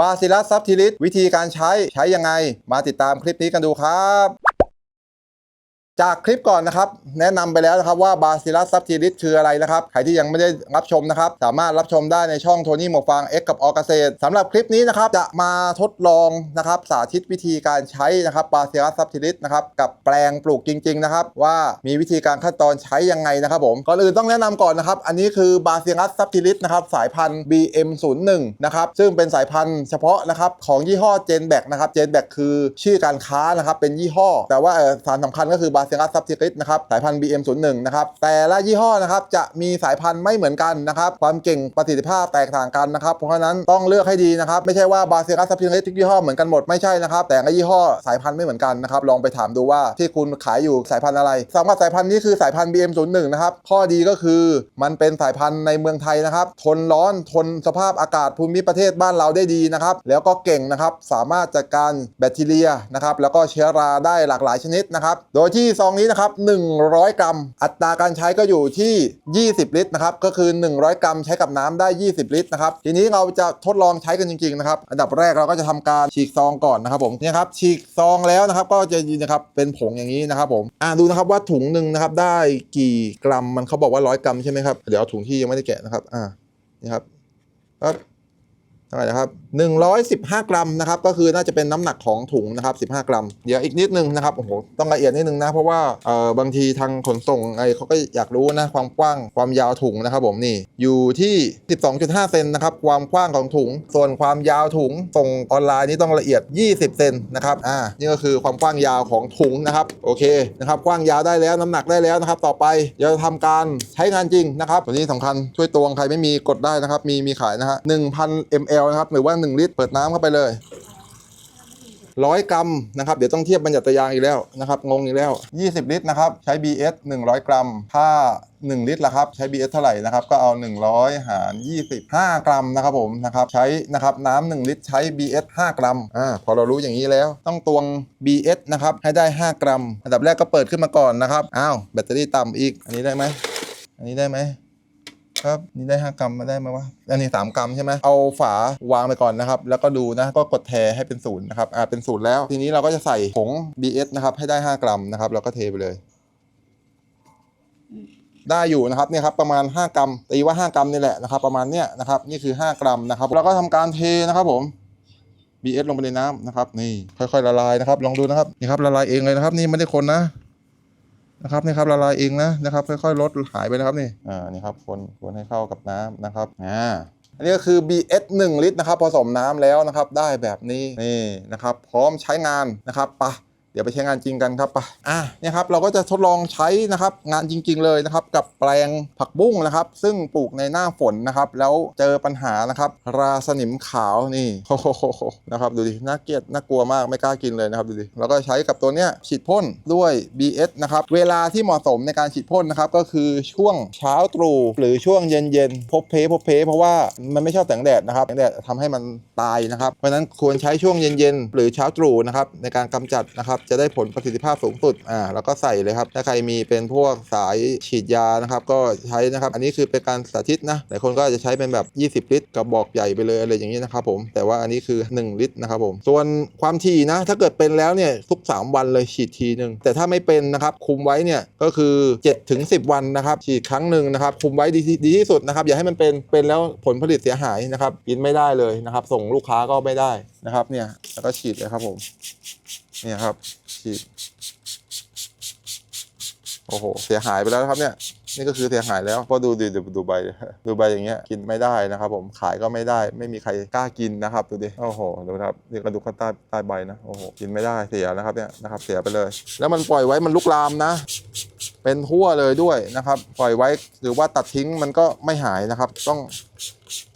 บาซิลัสซับทิลิสวิธีการใช้ใช้ยังไง มาติดตามคลิปนี้กันดูครับ จากคลิปก่อนนะครับ แนะนำไปแล้วนะครับว่าบาซิลัสซับทิลิสคืออะไรนะครับ ใครที่ยังไม่ได้รับชมนะครับ สามารถรับชมได้ในช่องโทนี่หมวกฟาง X กับออเกษตรสำหรับคลิปนี้นะครับ จะมาทดลองนะครับ สาธิตวิธีการใช้นะครับบาซิลัสซับทิลิสนะครับ กับแปลงปลูกจริง ๆ นะครับ ว่ามีวิธีการขั้นตอนใช้ยังไงนะครับผมก่อนอื่นต้องแนะนำก่อนนะครับ อันนี้คือบาซิลัสซับทิลิสนะครับสายพันธุ์ BM01 นะครับซึ่งเป็นสายพันธุ์เฉพาะนะครับของยี่ห้อเจนแบกนะครับเจนแบกคือชื่อการค้านะครับเป็นยี่ห้อ แต่ว่าสารสำคัญก็คือบาเซิลัสซับทิลิสนะครับสายพันธุ์ BM01 นะครับแต่ละยี่ห้อนะครับจะมีสายพันธุ์ไม่เหมือนกันนะครับความเก่งประสิทธิภาพแตกต่างกันนะครับเพราะฉะนั้นต้องเลือกให้ดีนะครับไม่ใช่ว่าบาเซิลัสซับทิลิสทุกยี่ห้อเหมือนกันหมดไม่ใช่นะครับแต่ละยี่ห้อสายพันธุ์ไม่เหมือนกันนะครับลองไปถามดูว่าที่คุณขายอยู่สายพันธุ์อะไรสำหรับสายพันธุ์นี้คือสายพันธุ์ BM01 นะครับข้อดีก็คือมันเป็นสายพันธุ์ในเมืองไทยนะครับทนร้อนทนสภาพอากาศภูมิประเทศบ้านเราได้ดีนะครับแล้วก็เก่งนะครับสามารถจัดการแบคทีเรียนะครับแล้วก็เชื้อราได้หลากหลายชนิดนะครับโดยที่ซองนี้นะครับ 100 กรัม อัตราการใช้ก็อยู่ที่ 20 ลิตรนะครับ ก็คือ 100 กรัมใช้กับน้ำได้ 20 ลิตรนะครับ ทีนี้เราจะทดลองใช้กันจริงๆนะครับ อันดับแรกเราก็จะทำการฉีกซองก่อนนะครับผมนี่ครับ ฉีกซองแล้วนะครับ ก็จะยืนนะครับ เป็นผงอย่างนี้นะครับผม อ่าดูนะครับว่าถุงหนึ่งนะครับได้กี่กรัม มันเขาบอกว่า 100 กรัมใช่ไหมครับ เดี๋ยวถุงที่ยังไม่ได้แกะนะครับ อ่า นี่ครับ ท่าไหร่นะครับ115 กรัมนะครับก็คือน่าจะเป็นน้ำหนักของถุงนะครับ 15 กรัม เดี๋ยวอีกนิดนึงนะครับโอ้โหต้องละเอียดนิดนึงนะ เพราะว่าเอ่อบางทีทางขนส่งไอเขาก็อยากรู้นะความกว้างความยาวถุงนะครับผมนี่อยู่ที่ 12.5 เซนนะครับความกว้างของถุง ส่วนความยาวถุงส่งออนไลน์นี่ต้องละเอียด 20 เซนนะครับอ่านี่ก็คือความกว้างยาวของถุงนะครับโอเคนะครับกว้างยาวได้แล้วน้ำหนักได้แล้วนะครับต่อไปเดี๋ยวจะทำการใช้งานจริงนะครับตัวนี้สำคัญช่วยตวงใครไม่มีกดได้นะครับมีมีขายนะฮะ1,000 ml นะครับ หรือว่า 1 ลิตรเปิดน้ำเข้าไปเลยร้อยกรัมนะครับเดี๋ยวต้องเทียบบรรยัตยางอีกแล้วนะครับงงอีกแล้ว 20 ลิตรนะครับใช้ BS 100 กรัม ถ้า 1 ลิตรละครับใช้ BS เท่าไหร่นะครับก็เอา 100 หาร 25 กรัมนะครับผมนะครับใช้นะครับน้ำ1ลิตรใช้ BS 5 กรัมอ่าพอเรารู้อย่างนี้แล้ว ต้องตวง BS นะครับให้ได้ 5 กรัม อันดับแรกก็เปิดขึ้นมาก่อนนะครับอ้าวแบตเตอรี่ต่ำอีกอันนี้ได้ไหมอันนี้ได้ไหม ครับนี่ได้ 5 กรัมมาได้ไหมวะอันนี้ 3 กรัมใช่ไหมเอาฝาวางไปก่อนนะครับ แล้วก็ดูนะก็กดแทให้เป็นศูนย์นะครับอ่าเป็นศูนย์แล้ว ทีนี้เราก็จะใส่ผง BS นะครับให้ได้ 5 กรัมนะครับแล้วก็เทไปเลย ได้อยู่นะครับเนี่ยครับประมาณ 5 กรัมตีว่า 5 กรัมนี่แหละนะครับ ประมาณเนี้ยนะครับนี่คือ 5 กรัมนะครับแล้วก็ทำการเทนะครับผม BS ลงไปในน้ำนะครับ นี่ค่อยๆละลายนะครับ ลองดูนะครับนี่ครับละลายเองเลยนะครับ นี่ไม่ได้คนนะ นะครับนี่ครับละลายเองนะนะครับค่อยๆลดหายไปนะครับนี่อ่านี่ครับคนคนให้เข้ากับน้ำนะครับอ่าอันนี้ก็คือ BS 1 ลิตรนะครับผสมน้ำแล้วนะครับ ได้แบบนี้นี่นะครับ พร้อมใช้งานนะครับปะ ดี๋ยวไปใช้งานจริงกันครับไปะอะเนี่ยครับเราก็จะทดลองใช้นะครับงานจริง ๆ เลยนะครับกับแปลงผักบุ้งนะครับ ซึ่งปลูกในหน้าฝนนะครับแล้วเจอปัญหานะครับ ราสนิมขาวนี่โอ้โหนะครับดูดิน่าเกลียดน่ากลัวมากไม่กล้ากินเลยนะครับดูดิแล้วก็ใช้กับตัวเนี้ยฉีดพ่นด้วย BS นะครับเวลาที่เหมาะสมในการฉีดพ่นนะครับก็คือช่วงเช้าตรู่หรือช่วงเย็นๆพบเพพบเพ เพราะว่ามันไม่ชอบแสงแดดนะครับแสงแดดทำให้มันตายนะครับเพราะฉะนั้นควรใช้ช่วงเย็นๆหรือเช้าตรู่นะครับในการกำจัดนะครับจะได้ผลประสิทธิภาพสูงสุดอ่าแล้วก็ใส่เลยครับถ้าใครมีเป็นพวกสายฉีดยานะครับก็ใช้นะครับ อันนี้คือเป็นการสาธิตนะหลายคนก็จะใช้เป็นแบบ 20 ลิตรกระบอกใหญ่ไปเลยอะไรอย่างนี้นะครับผมแต่ว่าอันนี้คือ 1 ลิตรนะครับผม ส่วนความถี่นะ ถ้าเกิดเป็นแล้วเนี่ยทุก 3 วันเลยฉีดทีหนึ่งแต่ถ้าไม่เป็นนะครับคุมไว้เนี่ยก็คือ7ถึง10 วันนะครับฉีดครั้งหนึ่งนะครับคุมไว้ดีที่ดีที่สุดนะครับอย่าให้มันเป็นเป็นแล้วผลผลิตเสียหายนะครับกินไม่ได้เลยนะครับส่งลูกค้าก็ไม่ได้นะครับเนี่ยแล้วก็ฉีดเลยครับผม เนี่ยครับฉีดโอ้โห เสียหายไปแล้วครับเนี่ย นี่ก็คือเสียหายแล้วเพราะดูดูดูใบดูใบอย่างเงี้ย กินไม่ได้นะครับ ผม ขายก็ไม่ได้ ไม่มีใครกล้ากินนะครับ ดูดิ โอ้โห ดูครับนี่กระดูกข้างใต้ใต้ใบนะ โอ้โห กินไม่ได้ เสียนะครับเนี่ย นะครับ เสียไปเลย แล้วมันปล่อยไว้มันลุกลามนะ เป็นทั่วเลยด้วยนะครับ ปล่อยไว้หรือว่าตัดทิ้งมันก็ไม่หายนะครับ ต้อง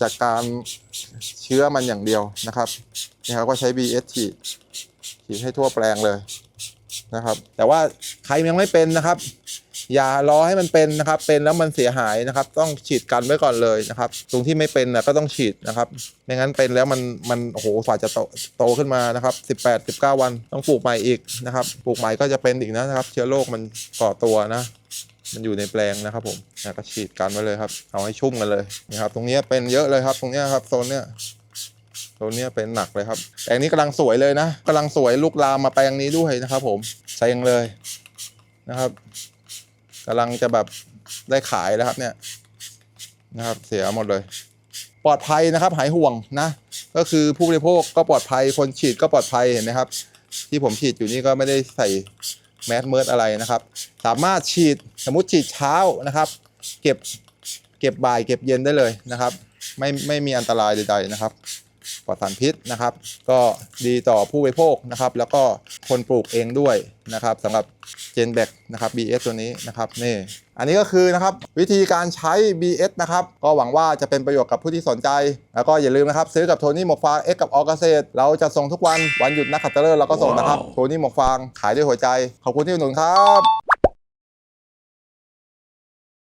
จัดการเชื้อมันอย่างเดียวนะครับ นี่ครับก็ใช้ BS ฉีด ฉีดให้ทั่วแปลงเลยนะครับ แต่ว่าใครยังไม่เป็นนะครับ อย่ารอให้มันเป็นนะครับ เป็นแล้วมันเสียหายนะครับ ต้องฉีดกันไว้ก่อนเลยนะครับ ตรงที่ไม่เป็นนะก็ต้องฉีดนะครับไม่งั้นเป็นแล้วมันมันโอ้โหฝ่าจะโตโตขึ้นมานะครับ 18 19 วันต้องปลูกใหม่อีกนะครับ ปลูกใหม่ก็จะเป็นอีกนะครับ เชื้อโรคมันก่อตัวนะมันอยู่ในแปลงนะครับผมนะก็ฉีดกันไว้เลยครับ เอาให้ชุ่มกันเลยนะครับ ตรงนี้เป็นเยอะเลยครับ ตรงนี้ครับโซนเนี้ย ตัวนี้เป็นหนักเลยครับแปลงนี้กำลังสวยเลยนะกำลังสวยลุกลามมาแปลงนี้ด้วยนะครับผมเซ็งเลยนะครับกำลังจะแบบได้ขายแล้วครับเนี่ยนะครับเสียหมดเลย ปลอดภัยนะครับหายห่วงนะ ก็คือผู้บริโภคก็ปลอดภัยคนฉีดก็ปลอดภัยเห็นไหมครับ ที่ผมฉีดอยู่นี่ก็ไม่ได้ใส่แมสเมิร์ดอะไรนะครับ สามารถฉีดสมมติฉีดเช้านะครับ เก็บเก็บบ่ายเก็บเย็นได้เลยนะครับ ไม่ไม่มีอันตรายใดๆนะครับ ปลอดสารพิษนะครับ ก็ดีต่อผู้บริโภคนะครับ แล้วก็คนปลูกเองด้วยนะครับสำหรับเจนแบกนะครับ BS ตัวนี้นะครับนี่อันนี้ก็คือนะครับวิธีการใช้ BS นะครับ ก็หวังว่าจะเป็นประโยชน์กับผู้ที่สนใจ แล้วก็อย่าลืมนะครับ ซื้อกับโทนี่หมกฟางเอ็กกับออเกษตร เราจะส่งทุกวันวันหยุดนักขัตฤกษ์เราก็ส่งนะครับโทนี่หมกฟางขายด้วยหัวใจ ขอบคุณที่อุดหนุนครับ